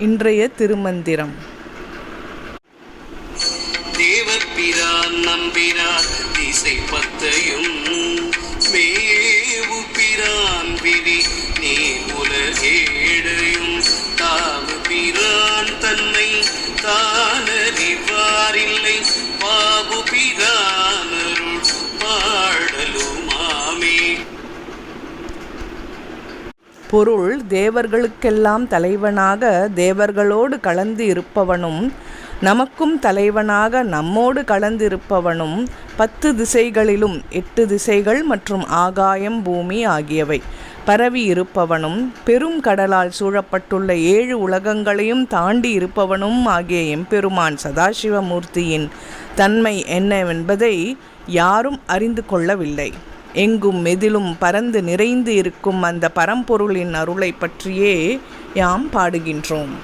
இன்றைய திருமந்திரம். தேவப்பிரான் நம்பினார் திசை பத்தையும் மேவு பிரான் விதி நீ உலகேழையும் தாவு பிரான் தன்னை தானறிவாரில்லை பாபு பிரானருள் பொருள் தேவர்களுக்கெல்லாம் தலைவனாக தேவர்களோடு கலந்து இருப்பவனும் நமக்கும் தலைவனாக நம்மோடு கலந்து இருப்பவனும் பத்து திசைகளிலும் எட்டு திசைகள் மற்றும் ஆகாயம் பூமி ஆகியவை. பரவி இருப்பவனும் பெரும் கடலால் சூழப்பட்டுள்ள ஏழு உலகங்களையும் தாண்டி இருப்பவனும் ஆகிய எம்பெருமான் சதாசிவமூர்த்தியின் தன்மை என்னவென்பதை யாரும் அறிந்து கொள்ளவில்லை. எங்கும் மெதிலும் பறந்து நிறைந்து இருக்கும் அந்த பரம்பொருளின் அருளை பற்றியே யாம் பாடுகின்றோம்.